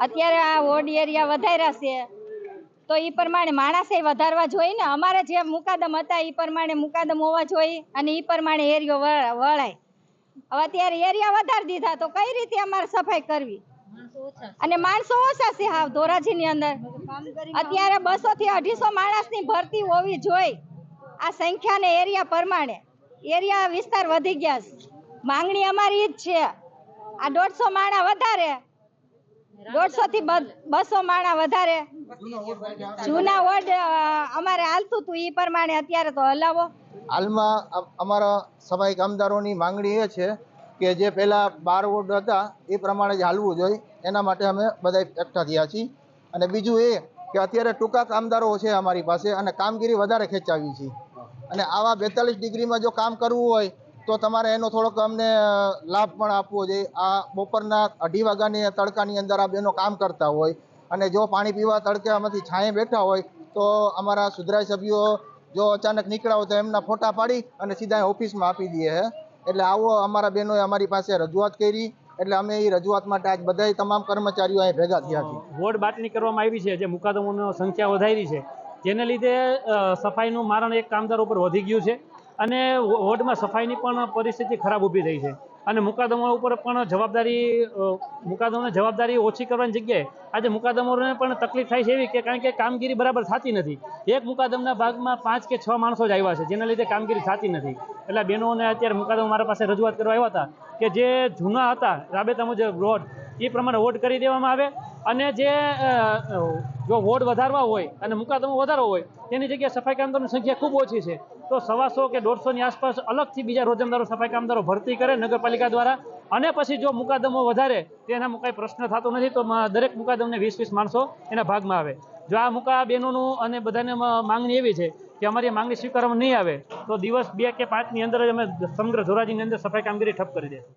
અત્યારે આ ward area વધાર્યા છે. તો એ પ્રમાણે માણસે વધારવા જોઈએ ને. અમારે જે મુકાદમ હતા એ પ્રમાણે મુકાદમ હોવા જોઈએ અને એ પ્રમાણે એરિયો વળાય. હવે અત્યારે એરિયા વધારી દીધા તો કઈ રીતે અમારે સફાઈ કરવી? અને માણસો ઓછા છે હાવ ધોરાજીની અંદર. અત્યારે બસો થી અઢીસો માણસની ભરતી હોવી જોઈએ. આ સંખ્યા ને એરિયા પ્રમાણે. એરિયા વિસ્તાર વધી ગયા છે. માંગણી અમારી જ છે. આ દોઢસો માણા વધારે દોઢસો થી બસો માણા વધારે. જૂના વોર્ડ અમારે હાલતું હતું ઈ પ્રમાણે અત્યારે તો હલાવો. હાલમાં અમારા સફાઈ કામદારોની માંગણી એ છે કે જે પહેલા બાર વોર્ડ હતા, એ પ્રમાણે જ હાલવું જોઈએ. એના માટે અમે બધા એકઠા થયા છીએ. અને બીજું એ કે અત્યારે ટૂંકા કામદારો છે અમારી પાસે અને કામગીરી વધારે ખેંચાવી છે. અને આવા બેતાલીસ ડિગ્રીમાં જો કામ કરવું હોય તો તમારે એનો થોડોક અમને લાભ પણ આપવો જોઈએ. આ બપોરના અઢી વાગ્યાની તડકાની અંદર આ બેનો કામ કરતા હોય અને જો પાણી પીવા તડકે આમાંથી છાંયે બેઠા હોય, તો અમારા સુધરાઈ સભ્યો જો અચાનક નીકળ્યા હોય તો એમના ફોટા પાડી અને સીધા ઓફિસમાં આપી દઈએ, હે? એટલે આવો અમારા બહેનોએ અમારી પાસે રજૂઆત કરી, એટલે અમે એ રજૂઆત માટે આજ બધાય તમામ કર્મચારીઓ અહીં ભેગા થયા છે વોર્ડ બાટણી કરવામાં આવી છે, જે મુકાદમોની સંખ્યા વધારી છે. જેને લીધે સફાઈનું મારણ એક કામદાર ઉપર વધી ગયું છે. અને વોર્ડમાં સફાઈની પણ પરિસ્થિતિ ખરાબ ઊભી થઈ છે. અને મુકાદમો ઉપર પણ જવાબદારી મુકાદમોની જવાબદારી ઓછી કરવાની જગ્યાએ આજે મુકાદમોને પણ તકલીફ થાય છે એવી કે કારણ કે કામગીરી બરાબર થતી નથી. એક મુકાદમના ભાગમાં પાંચ કે છ માણસો જ આવ્યા છે, જેના લીધે કામગીરી થતી નથી. એટલે બહેનોને અત્યારે મુકાદમો મારા પાસે રજૂઆત કરવા આવ્યા હતા કે જે જૂના હતા, રાબેતા મુજબ રોડ એ પ્રમાણે વોટ કરી દેવામાં આવે અને જે જો વોટ વધારવા હોય અને મુકાદમો વધારવો હોય, તેની જગ્યાએ સફાઈ કામદારોની સંખ્યા ખૂબ ઓછી છે. તો સવાસો કે દોઢસોની આસપાસ અલગથી બીજા રોજમદારો, સફાઈ કામદારો ભરતી કરે નગરપાલિકા દ્વારા. અને પછી જો મુકાદમો વધારે તેનામાં મુકાઈ પ્રશ્ન થતો નથી, તો દરેક મુકાદમને વીસ વીસ માણસો એના ભાગમાં આવે. જો આ મુકા બહેનોનું અને બધાને માંગણી એવી છે કે અમારી માંગણી સ્વીકારવામાં નહીં આવે, તો દિવસ બે કે પાંચની અંદર જ અમે સમગ્ર ધોરાજીની અંદર સફાઈ કામગીરી ઠપ કરી દઈશું